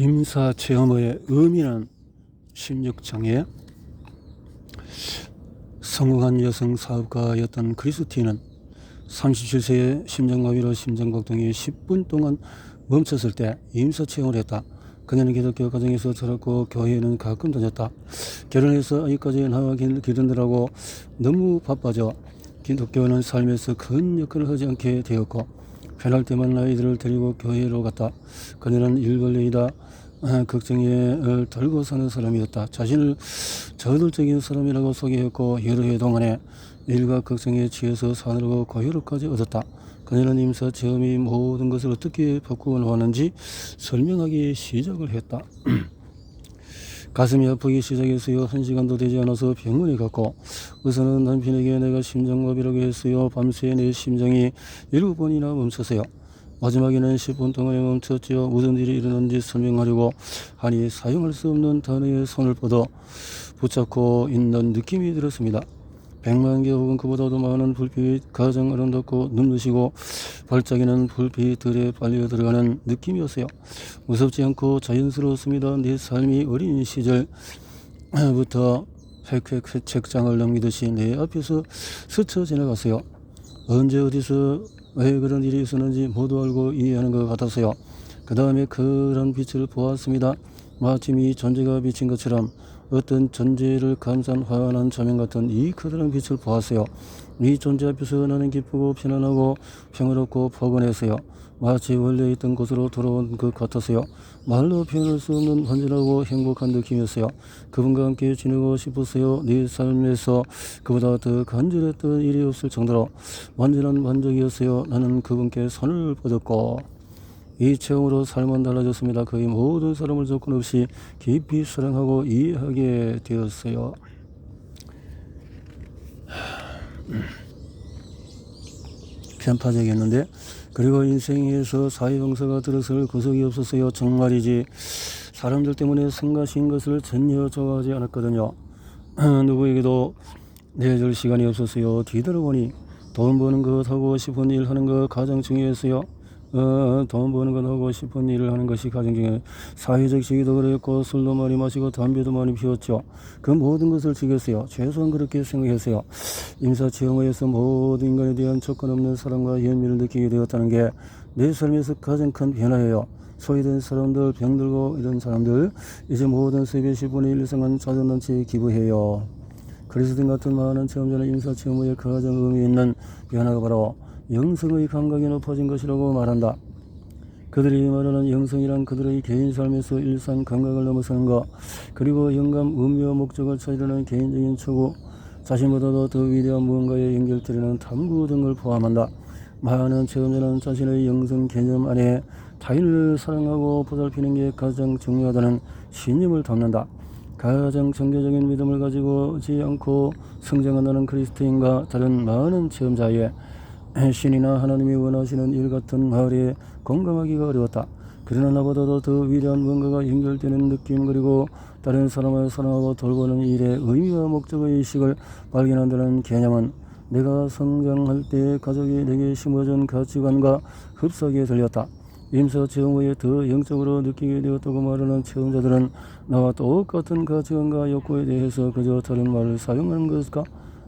임사 체험의 의미는 심력장애 성공한 여성 사업가였던 크리스티는 37세에 심장마비로 심장박동이 10분 동안 멈췄을 때 임사 체험을 했다. 그녀는 기독교 가정에서 자랐고 교회에는 가끔 다녔다. 결혼해서 아이까지 나와 기르느라고 너무 바빠져 기독교는 삶에서 큰 역할을 하지 않게 되었고 편할 때만 아이들을 데리고 교회로 갔다. 그녀는 일벌레이다. 아, 걱정에 어, 덜고 사는 사람이었다. 자신을 저돌적인 사람이라고 소개했고 여러 해 동안에 일과 걱정에 취해서 사느라고 고혈압까지 얻었다. 그녀는 임사 체험이 모든 것을 어떻게 바꾸어 놓았는지 설명하기 시작을 했다. 가슴이 아프기 시작했어요. 한 시간도 되지 않아서 병원에 갔고 의사는 남편에게 내가 심장마비라고 했어요. 밤새 내 심장이 일곱 번이나 멈췄어요. 마지막에는 10분 동안에 멈췄지요. 무슨 일이 일어났는지 설명하려고 하니 사용할 수 없는 단어의 손을 뻗어 붙잡고 있는 느낌이 들었습니다. 백만 개 혹은 그보다도 많은 불빛 가장 아름답고 눈부시고 발작이는 불빛들에 빨려 들어가는 느낌이었어요. 무섭지 않고 자연스러웠습니다. 내 삶이 어린 시절부터 획획 책장을 넘기듯이 내 앞에서 스쳐 지나갔어요. 언제 어디서 왜 그런 일이 있었는지 모두 알고 이해하는 것 같았어요. 그 다음에 그런 빛을 보았습니다. 마침 이 존재가 비친 것처럼 어떤 존재를 감싼 환한 조명 같은 이 커다란 빛을 보았어요. 이 존재 앞에서 나는 기쁘고 편안하고 평화롭고 포근했어요. 마치 원래 있던 곳으로 돌아온 것 같았어요. 말로 표현할 수 없는 완전하고 행복한 느낌이었어요. 그분과 함께 지내고 싶었어요. 내 삶에서 그보다 더 간절했던 일이 없을 정도로 완전한 만족이었어요. 나는 그분께 손을 뻗었고 이 체험으로 삶은 달라졌습니다. 거의 모든 사람을 조건 없이 깊이 사랑하고 이해하게 되었어요. 편파적이었는데 그리고 인생에서 사회봉사가 들어설 구석이 없었어요. 정말이지 사람들 때문에 성가신 것을 전혀 좋아하지 않았거든요. 누구에게도 내줄 시간이 없었어요. 뒤돌아보니 돈 버는 것 하고 싶은 일 하는 것 가장 중요했어요. 어, 돈 버는 것 하고 싶은 일을 하는 것이 가장 중요해요. 사회적 시기도 그랬고 술도 많이 마시고 담배도 많이 피웠죠. 그 모든 것을 즐겼어요. 최소한 그렇게 생각했어요. 임사체험에서 모든 인간에 대한 조건 없는 사랑과 연민을 느끼게 되었다는 게 내 삶에서 가장 큰 변화예요. 소외된 사람들, 병들고 이런 사람들 이제 모든 세계 10분의 1 이상은 자전단체에 기부해요. 그리스도인 같은 많은 체험자는 인사체험의 가장 의미 있는 변화가 바로 영성의 감각이 높아진 것이라고 말한다. 그들이 말하는 영성이란 그들의 개인 삶에서 일상 감각을 넘어서는 것, 그리고 영감, 의미와 목적을 찾으려는 개인적인 추구, 자신보다도 더 위대한 무언가에 연결되려는 탐구 등을 포함한다. 많은 체험자는 자신의 영성 개념 안에 타인을 사랑하고 보살피는 게 가장 중요하다는 신념을 담는다. 가장 정교적인 믿음을 가지고 지 않고 성장한다는 그리스도인과 다른 많은 체험자의 신이나 하나님이 원하시는 일 같은 말에 공감하기가 어려웠다. 그러나 나보다도 더 위대한 무언가가 연결되는 느낌 그리고 다른 사람을 사랑하고 돌보는 일의 의미와 목적의 의식을 발견한다는 개념은 내가 성장할 때 가족이 내게 심어준 가치관과 흡사하게 들렸다. 임사 체험 후에 더 영적으로 느끼게 되었다고 말하는 체험자들은 나와 똑같은 가치관과 욕구에 대해서 그저 다른 말을 사용하는 것일까?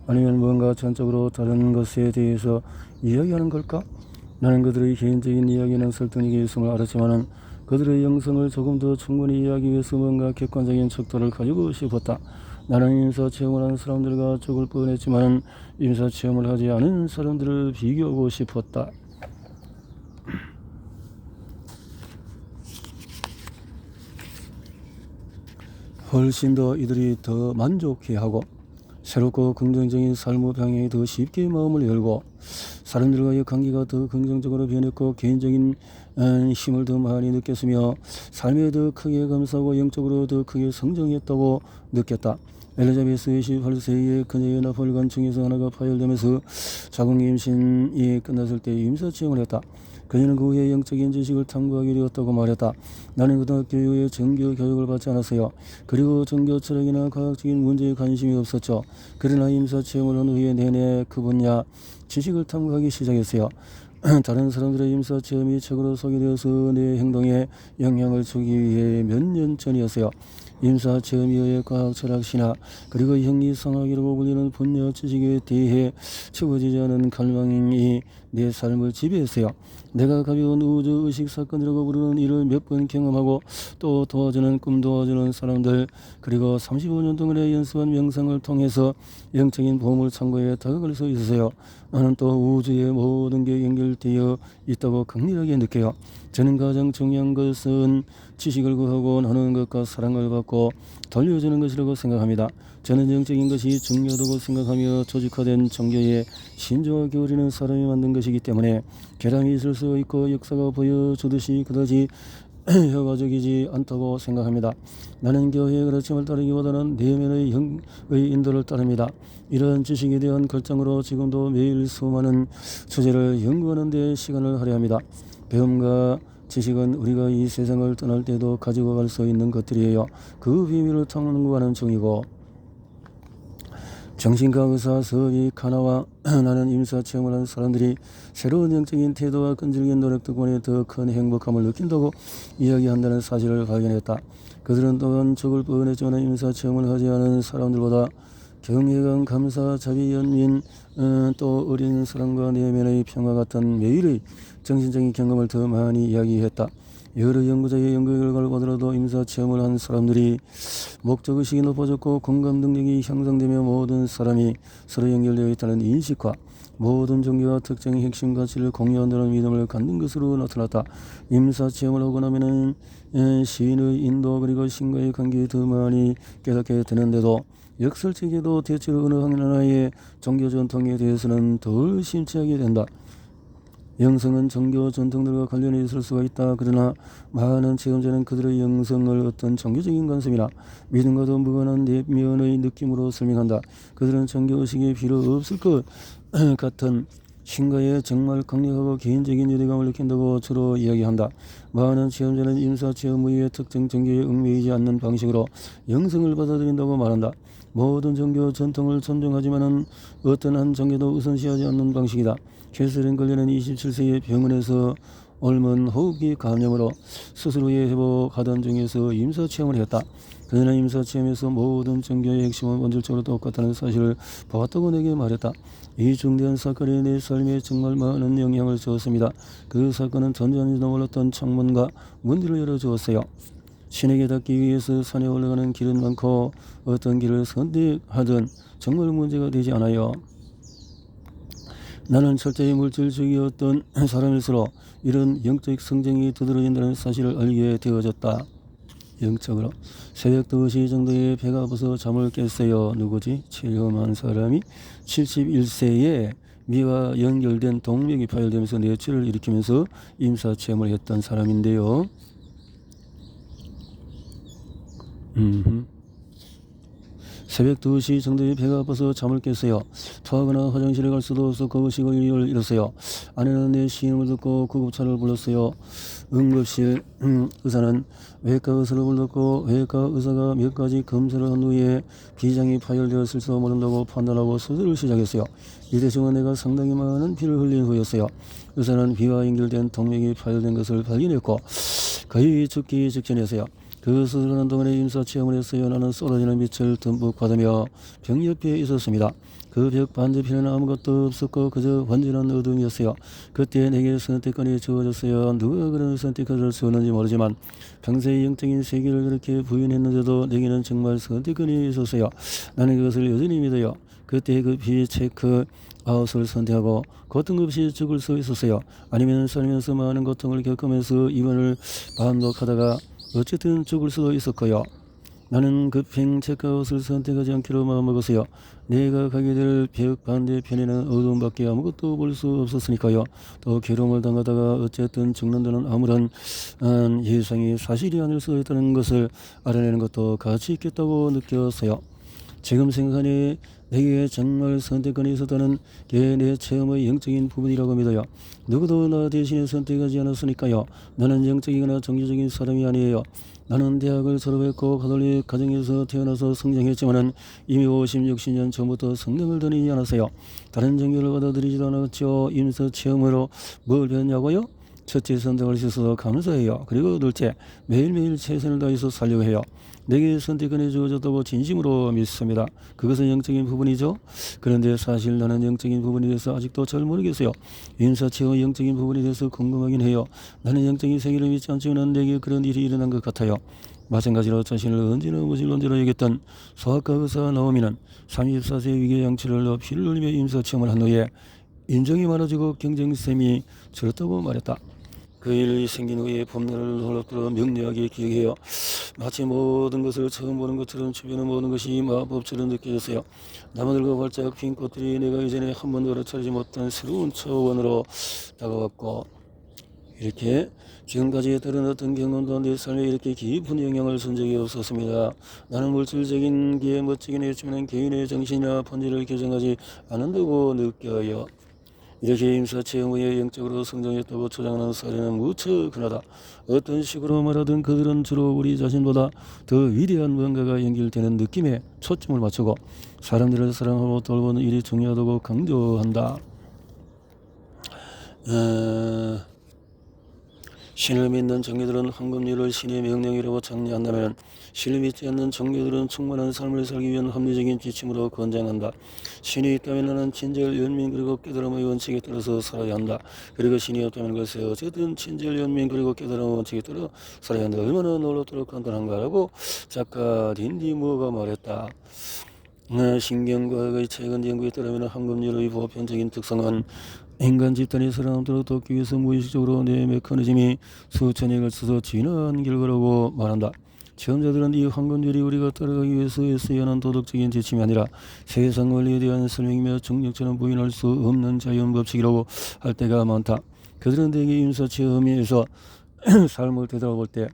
아니면 뭔가 전적으로 다른 것에 대해서 이야기하는 걸까? 나는 그들의 개인적인 이야기는 설득력이 있음을 알았지만은 그들의 영성을 조금 더 충분히 이해하기 위해서 뭔가 객관적인 척도를 가지고 싶었다. 나는 임사 체험을 한 사람들과 죽을 뻔했지만 임사 체험을 하지 않은 사람들을 비교하고 싶었다. 훨씬 더 이들이 더 만족해하고 새롭고 긍정적인 삶의 방향에 더 쉽게 마음을 열고 사람들과의 관계가 더 긍정적으로 변했고 개인적인 음, 힘을 더 많이 느꼈으며 삶에 더 크게 감사하고 영적으로 더 크게 성장했다고 느꼈다. 엘리자베스 28세의 그녀의 나폴관 중에서 하나가 파열되면서 자궁 임신이 끝났을 때 임사 체험을 했다. 그녀는 그 후에 영적인 지식을 탐구하게 되었다고 말했다. 나는 고등학교 이후에 정교 교육을 받지 않았어요. 그리고 정교 철학이나 과학적인 문제에 관심이 없었죠. 그러나 임사 체험을 한 후에 내내 그 분야 지식을 탐구하기 시작했어요. 다른 사람들의 임사 체험이 책으로 소개되어서 내 행동에 영향을 주기 위해 몇 년 전이었어요. 임사 체험에 의해 과학, 철학, 신화 그리고 형리상학이라고 불리는 분야 지식에 대해 채워지지 않은 갈망이 내 삶을 지배했어요. 내가 가벼운 우주 의식 사건이라고 부르는 일을 몇 번 경험하고 또 도와주는 꿈 도와주는 사람들 그리고 35년 동안의 연습한 명상을 통해서 영적인 보험을 창고에 다가갈 수 있어요. 나는 또 우주의 모든 게 연결되어 있다고 강렬하게 느껴요. 저는 가장 중요한 것은 지식을 구하고 나누는 것과 사랑을 받고 돌려주는 것이라고 생각합니다. 저는 영적인 것이 중요하다고 생각하며 조직화된 종교에 신조와 기울이는 사람이 만든 것이기 때문에 결함이 있을 수 있고 역사가 보여주듯이 그다지 혀가적이지 않다고 생각합니다. 나는 교회의 가르침을 따르기보다는 내면의 영의 인도를 따릅니다. 이러한 지식에 대한 결정으로 지금도 매일 수많은 주제를 연구하는 데 시간을 할애합니다. 배움과 지식은 우리가 이 세상을 떠날 때도 가지고 갈 수 있는 것들이에요. 그 비밀을 탐구하는 중이고 정신과 의사, 서비, 카나와 나는 임사 체험을 한 사람들이 새로운 영적인 태도와 끈질긴 노력 덕분에 더 큰 행복함을 느낀다고 이야기한다는 사실을 발견했다. 그들은 또한 죽을 뻔했지만 임사 체험을 하지 않은 사람들보다 경외감, 감사, 자비, 연민, 어, 또 어린 사랑과 내면의 평화 같은 매일의 정신적인 경험을 더 많이 이야기했다. 여러 연구자의 연구 결과를 보더라도 임사 체험을 한 사람들이 목적의식이 높아졌고 공감 능력이 향상되며 모든 사람이 서로 연결되어 있다는 인식과 모든 종교와 특정의 핵심 가치를 공유한다는 믿음을 갖는 것으로 나타났다. 임사 체험을 하고 나면은 에, 시인의 인도 그리고 신과의 관계에 더 많이 깨닫게 되는데도 역설적에도 대체로 어느 하나의 종교 전통에 대해서는 덜 심취하게 된다. 영성은 종교 전통들과 관련이 있을 수가 있다. 그러나 많은 체험자는 그들의 영성을 어떤 종교적인 관습이나 믿음과도 무관한 내면의 느낌으로 설명한다. 그들은 종교 의식이 필요 없을 것 같은 신과에 정말 강력하고 개인적인 유대감을 느낀다고 주로 이야기한다. 많은 체험자는 임사 체험 의의 특정 종교에 얽매이지 않는 방식으로 영성을 받아들인다고 말한다. 모든 종교 전통을 존중하지만은 어떤 한 종교도 우선시하지 않는 방식이다. 캐서린 걸리는 27세의 병원에서 옮은 호흡기 감염으로 스스로의 회복하던 중에서 임사 체험을 했다. 그녀는 임사 체험에서 모든 종교의 핵심은 원질적으로 똑같다는 사실을 보았다고 내게 말했다. 이 중대한 사건이 내 삶에 정말 많은 영향을 주었습니다. 그 사건은 전전히도 몰랐던 창문과 문들을 열어주었어요. 신에게 닿기 위해서 산에 올라가는 길은 많고 어떤 길을 선택하든 정말 문제가 되지 않아요. 나는 철저히 물질주의였던 사람일수록 이런 영적 성장이 두드러진다는 사실을 알게 되어졌다. 영적으로 새벽 2시 정도에 배가 아파서 잠을 깼어요. 누구지? 체험한 사람이 71세에 미와 연결된 동맥이 파열되면서 뇌출을 일으키면서 임사체험을 했던 사람인데요. 음. 새벽 2시 정도에 배가 아파서 잠을 깼어요. 토하거나 화장실에 갈 수도 없어 거부식을 잃었어요. 아내는 내 시임을 듣고 구급차를 불렀어요. 응급실 음, 의사는 외과 의사를 불렀고 외과 의사가 몇 가지 검사를 한 후에 비장이 파열되었을지도 모른다고 판단하고 수술을 시작했어요. 이때 중은 내가 상당히 많은 피를 흘린 후였어요. 의사는 비와 연결된 동맥이 파열된 것을 발견했고 거의 죽기 직전이었어요. 그 수술하는 동안에 임사 체험을 했어요. 나는 쏟아지는 빛을 듬뿍 받으며 벽 옆에 있었습니다. 그 벽 반대편에는 아무것도 없었고 그저 완전한 어둠이었어요. 그때 내게 선택권이 주어졌어요. 누가 그런 선택권을 주었는지 모르지만 평소의 영적인 세계를 그렇게 부인했는데도 내게는 정말 선택권이 있었어요. 나는 그것을 여전히 믿어요. 그때 급히 체크 아웃을 선택하고 고통 없이 죽을 수 있었어요. 아니면 살면서 많은 고통을 겪으면서 입원을 반복하다가 어쨌든 죽을 수도 있었고요. 나는 급행 체크아웃을 선택하지 않기로 마음먹었어요. 내가 가게 될 벽 반대편에는 어둠밖에 아무것도 볼 수 없었으니까요. 또 괴로움을 당하다가 어쨌든 죽는다는 아무런 음, 예상이 사실이 아닐 수 있다는 것을 알아내는 것도 가치 있겠다고 느꼈어요. 지금 생각하니 내게 정말 선택권이 있었다는 게내 체험의 영적인 부분이라고 믿어요. 누구도 나 대신에 선택하지 않았으니까요. 나는 영적이거나 정치적인 사람이 아니에요. 나는 대학을 졸업했고 가톨릭 가정에서 태어나서 성장했지만은 이미 50, 60년 전부터 성령을 드리지 않았어요. 다른 종교를 받아들이지도 않았죠. 임서 체험으로 뭘 배웠냐고요? 첫째 수 있어서 감사해요. 그리고 둘째 매일매일 최선을 다해서 살려고 해요. 내게 선택권이 주어졌다고 진심으로 믿습니다. 그것은 영적인 부분이죠. 그런데 사실 나는 영적인 부분에 대해서 아직도 잘 모르겠어요. 인사체의 영적인 부분에 대해서 궁금하긴 해요. 나는 영적인 세계를 믿지 않지만 내게 그런 일이 일어난 것 같아요. 마찬가지로 자신을 언제나 무질론제로 여겼던 소아과 의사 나오미는 34세 위계 양치를 피를 흘리며 임사체험을 한 후에 인정이 많아지고 경쟁심이 줄었다고 말했다. 그 일이 생긴 후에 봄날을 홀로들어 명료하게 기억해요. 마치 모든 것을 처음 보는 것처럼 주변의 모든 것이 마법처럼 느껴졌어요. 나무들과 활짝 핀 꽃들이 내가 이전에 한 번도 알아차리지 못한 새로운 초원으로 다가왔고 이렇게 지금까지 다른 어떤 경험도 내 삶에 이렇게 깊은 영향을 준 적이 없었습니다. 나는 물질적인 게 멋지긴 했지만 개인의 정신이나 본질을 교정하지 않는다고 느껴요. 이렇게 임사체험 후에 영적으로 성장했다고 주장하는 사례는 무척 흔하다. 어떤 식으로 말하든 그들은 주로 우리 자신보다 더 위대한 뭔가가 연결되는 느낌에 초점을 맞추고 사람들을 사랑하고 돌보는 일이 중요하다고 강조한다. 어... 신을 믿는 종교들은 황금률을 신의 명령이라고 정리한다면 신을 믿지 않는 종교들은 충만한 삶을 살기 위한 합리적인 지침으로 권장한다. 신이 있다면 나는 친절, 연민 그리고 깨달음의 원칙에 따라서 살아야 한다. 그리고 신이 없다면 글쎄 어쨌든 친절, 연민 그리고 깨달음의 원칙에 따라 살아야 한다. 얼마나 놀랍도록 간단한가라고 작가 린디 무어가 말했다. 어, 신경과학의 최근 연구에 따르면 황금률의 보편적인 특성은 인간 집단이 사람들을 돕기 위해서 무의식적으로 내 메커니즘이 수천에 걸쳐서 진화한 결과라고 말한다. 체험자들은 이 황금률이 우리가 따라가기 위해서 했어야 하는 도덕적인 지침이 아니라 세상 원리에 대한 설명이며 중력처럼 부인할 수 없는 자연 법칙이라고 할 때가 많다. 그들은 대개 인사 체험에서 삶을 되돌아볼 때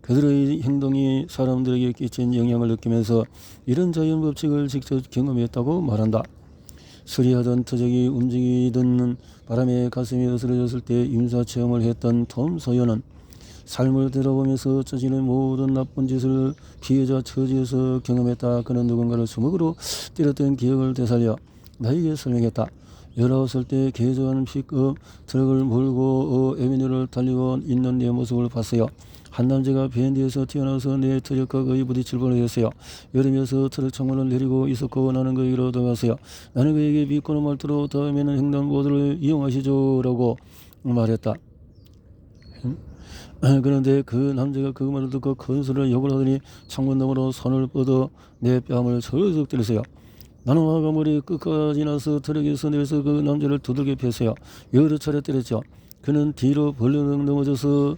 그들의 행동이 사람들에게 끼친 영향을 느끼면서 이런 자연 법칙을 직접 경험했다고 말한다. 수리하던 터적이 움직이던 바람에 가슴이 어스러졌을 때 임사 체험을 했던 톰 소연은 삶을 들어보면서 자신의 모든 나쁜 짓을 피해자 처지에서 경험했다. 그는 누군가를 주먹으로 때렸던 기억을 되살려 나에게 설명했다. 열아홉 살 때 개조한 픽업 트럭을 몰고 어, 에비뉴를 달리고 있는 내 모습을 봤어요. 한 남자가 밴드에서 튀어나와서 내 트럭과 거의 부딪힐 뻔했어요. 여름이어서 트럭 창문을 내리고 있었고 나는 그에게로 들어갔어요. 나는 그에게 비꼬는 말투로 다음에는 횡단보도를 이용하시죠라고 말했다. 그런데 그 남자가 그 말을 듣고 큰 소리를 욕을 하더니 창문 너머로 손을 뻗어 내 뺨을 철썩 때렸어요. 나는 화가 머리 끝까지 나서 트럭에서 내려서 그 남자를 두들겨 팼어요. 여러 차례 때렸죠. 그는 뒤로 벌렁 넘어져서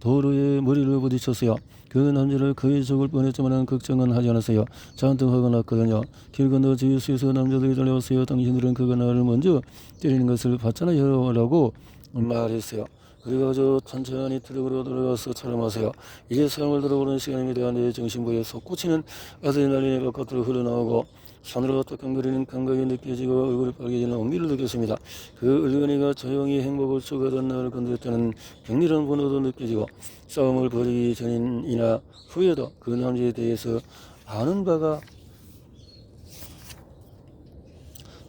도로에 머리를 부딪혔어요. 그 남자를 거의 죽을 뻔했지만 걱정은 하지 않았어요. 잔뜩 화가 났거든요. 길 건너 주유소에서 남자들이 달려왔어요. 당신들은 그가 나를 먼저 때리는 것을 봤잖아요. 라고 말했어요. 그래가지고 천천히 트럭으로 돌아가서 촬영하세요. 이게 삶을 들어보는 시간입니다. 내 정신부에 솟구치는 아드레날린이 바깥으로 흘러나오고 손으로 뜨끔거리는 감각이 느껴지고 얼굴이 빨개지는 온기를 느꼈습니다. 그 얼간이가 조용히 행복을 추구하던 나를 건드렸다는 격렬한 분노도 느껴지고 싸움을 벌이기 전이나 후에도 그 남자에 대해서 아는 바가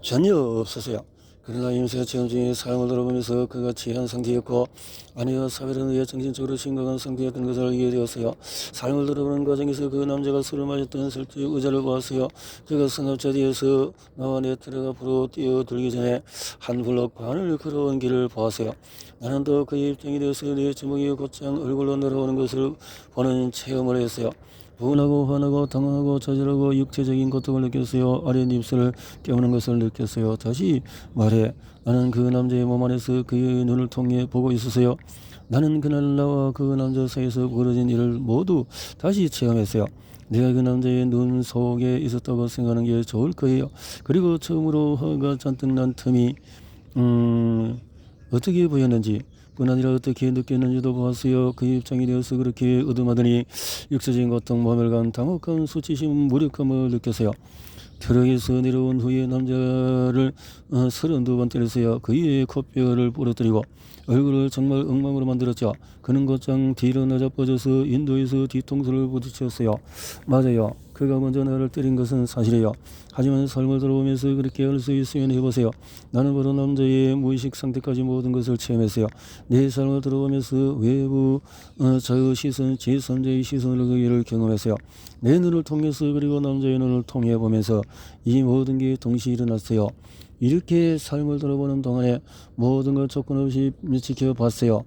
전혀 없었어요. 그러나 임세 체험 중에 사용을 들어보면서 그가 취한 상태였고 아내와 사별은 의해 정신적으로 심각한 상태였던 것을 알게 되었어요. 사용을 들어보는 과정에서 그 남자가 술을 마셨던 설득 의자를 보았어요. 그가 승합차 뒤에서 나와 내 트럭 앞으로 뛰어들기 전에 한 블록 반을 걸어온 길을 보았어요. 나는 또 그의 입장이 되어서 내 주먹이 곧장 얼굴로 내려오는 것을 보는 체험을 했어요. 분하고 화나고 당황하고 좌절하고 육체적인 고통을 느꼈어요. 아랫 입술을 깨우는 것을 느꼈어요. 다시 말해 나는 그 남자의 몸 안에서 그의 눈을 통해 보고 있었어요. 나는 그날 나와 그 남자 사이에서 벌어진 일을 모두 다시 체험했어요. 내가 그 남자의 눈 속에 있었다고 생각하는 게 좋을 거예요. 그리고 처음으로 화가 잔뜩 난 틈이 음, 어떻게 보였는지 뿐 아니라 어떻게 느꼈는지도 보았어요. 그 입장이 되어서 그렇게 얻음하더니 육체적인 고통, 모멸감, 당혹감, 수치심, 무력감을 느꼈어요. 트럭에서 내려온 후에 남자를 어, 서른두 번 때렸어요. 그의 코뼈를 부러뜨리고 얼굴을 정말 엉망으로 만들었죠. 그는 곧장 뒤로 낮아뻗어서 인도에서 뒤통수를 부딪혔어요. 맞아요. 그가 먼저 나를 때린 것은 사실이에요. 하지만 삶을 돌아보면서 그렇게 할 수 있으면 해보세요. 나는 바로 남자의 무의식 상태까지 모든 것을 체험했어요. 내 삶을 돌아보면서 외부 어, 저의 시선, 제3자의 시선을 그기를 경험했어요. 내 눈을 통해서 그리고 남자의 눈을 통해 보면서 이 모든 게 동시에 일어났어요. 이렇게 삶을 돌아보는 동안에 모든 걸 조건 없이 지켜봤어요.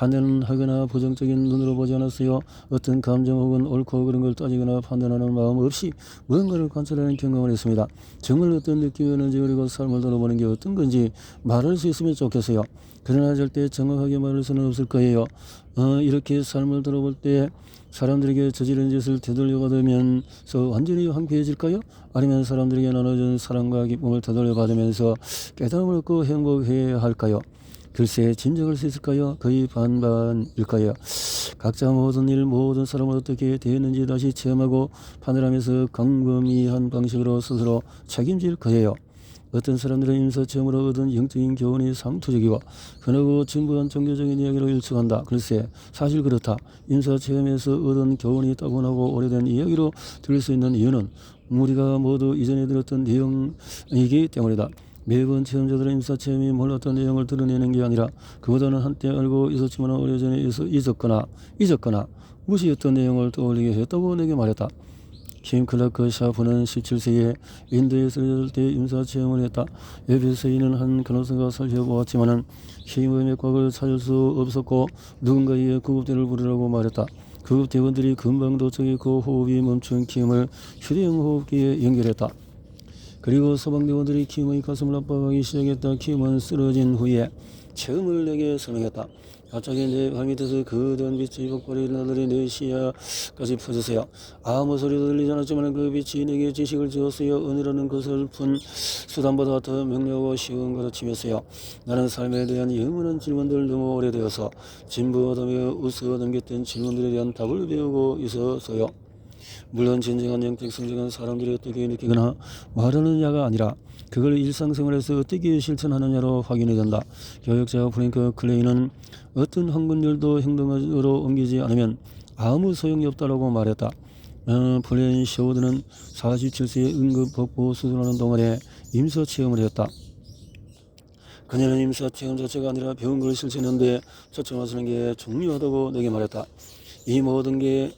판단은 하거나 부정적인 눈으로 보지 않았어요. 어떤 감정 혹은 옳고 그런 걸 따지거나 판단하는 마음 없이 무언가를 관찰하는 경험을 했습니다. 정말 어떤 느낌이었는지 그리고 삶을 돌아보는 게 어떤 건지 말할 수 있으면 좋겠어요. 그러나 절대 정확하게 말할 수는 없을 거예요. 어, 이렇게 삶을 돌아볼 때 사람들에게 저지른 짓을 되돌려받으면서 완전히 황폐해질까요? 아니면 사람들에게 나눠준 사랑과 기쁨을 되돌려받으면서 깨달음을 얻고 행복해야 할까요? 글쎄 짐작할 수 있을까요? 거의 반반일까요? 각자 모든 일 모든 사람을 어떻게 대했는지 다시 체험하고 판단하면서 광범위한 방식으로 스스로 책임질 거예요. 어떤 사람들은 임사 체험으로 얻은 영적인 교훈이 상투적이고 흔하고 진부한 종교적인 이야기로 일축한다. 글쎄 사실 그렇다. 임사 체험에서 얻은 교훈이 따분하고 오래된 이야기로 들을 수 있는 이유는 우리가 모두 이전에 들었던 내용이기 때문이다. 매번 체험자들은 임사 체험이 몰랐던 내용을 드러내는 게 아니라 그보다는 한때 알고 있었지만 오래전에 잊었거나 잊었거나 무시했던 내용을 떠올리게 했다고 내게 말했다. 킴 클라크 샤프는 17세기에 인도에 쓰러질 때 임사 체험을 했다. 에베소에 있는 한 간호사가 살펴보았지만은 힘의 맥박을 찾을 수 없었고 누군가의 구급대를 부르라고 말했다. 구급대원들이 금방 도착했고 호흡이 멈춘 킴을 휴대용 호흡기에 연결했다. 그리고 소방대원들이 킴의 가슴을 압박하기 시작했다. 킴은 쓰러진 후에 체험을 내게 설명했다. 갑자기 내 발밑에서 거대한 빛이 폭발이 나들이 내 시야까지 퍼졌어요. 아무 소리도 들리지 않았지만 그 빛이 내게 지식을 주었어요. 은혜라는 것을 푼 수단보다 더 명료하고 쉬운 가르침이었어요. 나는 삶에 대한 영원한 질문들 너무 오래되어서 진부 얻으며 웃어 넘겼던 질문들에 대한 답을 배우고 있어서요. 물론 진정한 영적 성장은 사람들이 어떻게 느끼거나 말하느냐가 아니라 그걸 일상생활에서 어떻게 실천하느냐로 확인이 된다. 교육자 프랭크 클레이는 어떤 한 군율도 행동으로 옮기지 않으면 아무 소용이 없다라고 말했다. 어, 플랜 쇼드는 47세에 응급 복부 수술하는 동안에 임서 체험을 했다. 그녀는 임사 체험 자체가 아니라 배운 걸 실천하는데 초점하시는 게 중요하다고 내게 말했다. 이 모든 게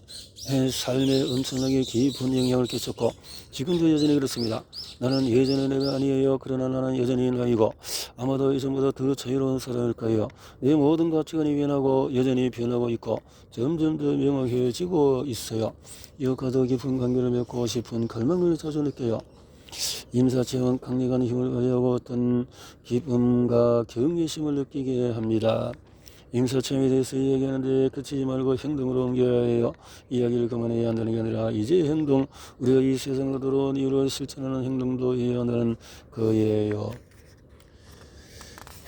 삶에 엄청나게 깊은 영향을 끼쳤고 지금도 여전히 그렇습니다. 나는 예전의 내가 아니에요. 그러나 나는 여전히 나이고 아마도 예전보다 더 자유로운 사람일 거예요. 내 모든 가치관이 변하고 여전히 변하고 있고 점점 더 명확해지고 있어요. 이것과 더 깊은 관계를 맺고 싶은 갈망을 자주 느껴요. 임사체험은 강력한 힘을 발휘하고 어떤 기쁨과 경외심을 느끼게 합니다. 임사체험에 대해서 이야기하는데 그치지 말고 행동으로 옮겨야 해요. 이야기를 그만해야 한다는 게 아니라 이제 행동, 우리가 이 세상으로 들어온 이유로 실천하는 행동도 해야 한다는 거예요.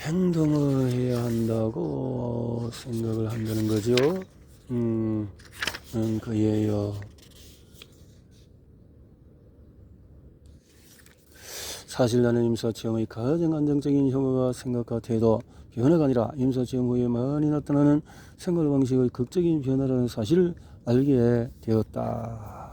행동을 해야 한다고 생각을 한다는 거죠. 음, 음 거예요. 사실 나는 임사체험의 가장 안정적인 효과가 생각 같아도 변화가 아니라 임사체험 후에 많이 나타나는 생활 방식의 극적인 변화라는 사실을 알게 되었다.